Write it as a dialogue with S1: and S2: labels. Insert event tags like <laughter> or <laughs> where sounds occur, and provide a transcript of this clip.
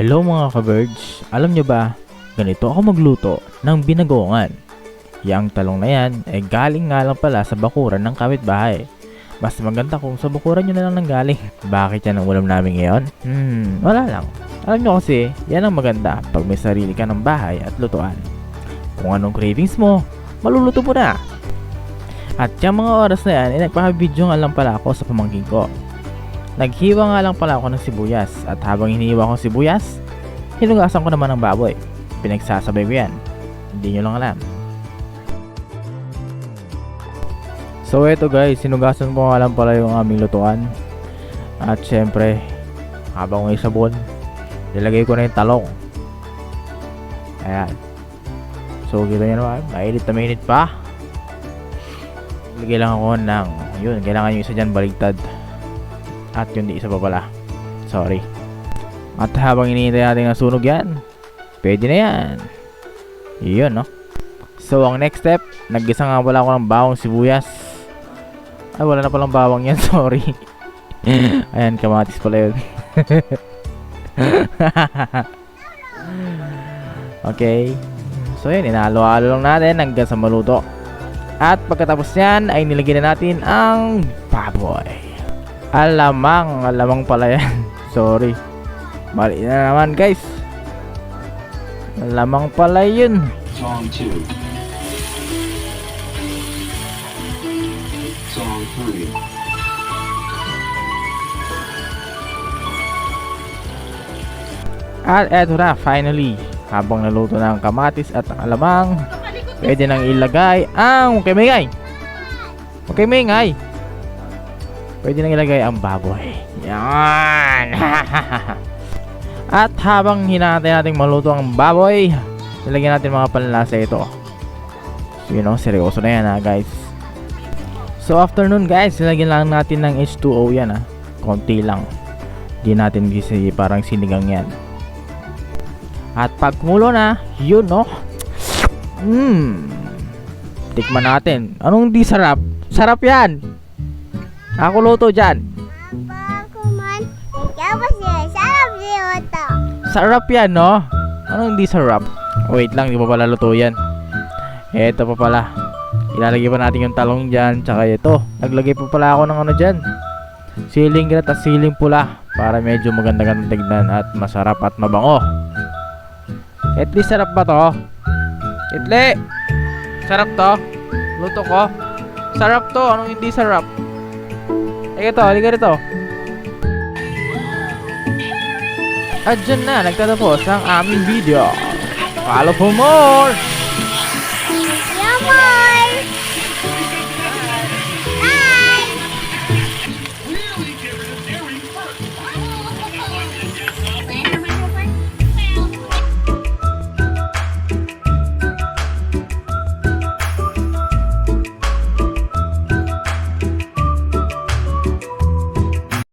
S1: Hello mga ka-birds, alam nyo ba, ganito ako magluto ng binagongan. Yang talong na yan ay galing nga lang pala sa bakuran ng kapitbahay. Mas maganda kung sa bakuran nyo na lang nanggaling. <laughs> Bakit yan ang ulam namin ngayon? Hmm, wala lang. Alam nyo kasi, yan ang maganda pag may sarili ka ng bahay at lutuan. Kung anong cravings mo, maluluto mo na. At yung mga oras na yan, ay nagpaka-video nga lang pala ako sa pamangkin ko. Naghiwa nga lang pala ako ng sibuyas at habang hinihiwa ko ang sibuyas, hinugasan ko naman ng baboy. Pinagsasabay ko yan. Hindi nyo lang alam. So eto guys, sinugasan ko nga lang pala yung aming lutuan. At syempre, habang may sabon, nilagay ko na yung talong. Ayan. So kita nyo naman, mainit na mainit pa. Lagay lang ako ng, yun, kailangan yung isa dyan baligtad. At yun di isa pa pala. Sorry. At habang iniintay natin ang sunog yan, pwede na yan. Yun, no? So, ang next step, naggisa nga pala ako ng bawang sibuyas. Ay, wala na palang bawang yan, <laughs> sorry. Ayan, kamatis pala yun. <laughs> okay. So, yun, inalo-alo lang natin hanggang sa maluto. At pagkatapos yan, ay nilagyan na natin ang baboy. Alamang, alamang pala yan. <laughs> Sorry. Mali na naman guys. Alamang pala yun.
S2: Song 2. Song 3.
S1: At eto na, finally. Habang naluto na ang kamatis at ang alamang, pwede nang ilagay ang... Okay, maingay! Okay! Pwede nang ilagay ang baboy. Yan! <laughs> at habang hinahantay natin maluto ang baboy, nilagyan natin mga panlasa ito. So, you know, seryoso na yan ha, guys. So, after nun, guys, nilagyan lang natin ng H2O yan ha. Konti lang. Di natin kasi parang sinigang yan. At pag kumulo na, yun no. Mmm. Tikman natin. Anong di sarap? Sarap yan. Ako luto dyan. Sarap yan, no? Anong di sarap? Wait lang, di pa pala luto yan. Eto pa pala. Ilalagay pa natin yung talong dyan. Tsaka ito. Naglagay pa pala ako ng ano dyan. Siling grat at siling pula. Para medyo maganda-ganda tignan at masarap at mabango. At least sarap ba to? Itle! Sarap to? Luto ko? Sarap to? Anong hindi sarap? Halika to, halika rito. At dyan na, nagtatapos ang aming video. Follow for more!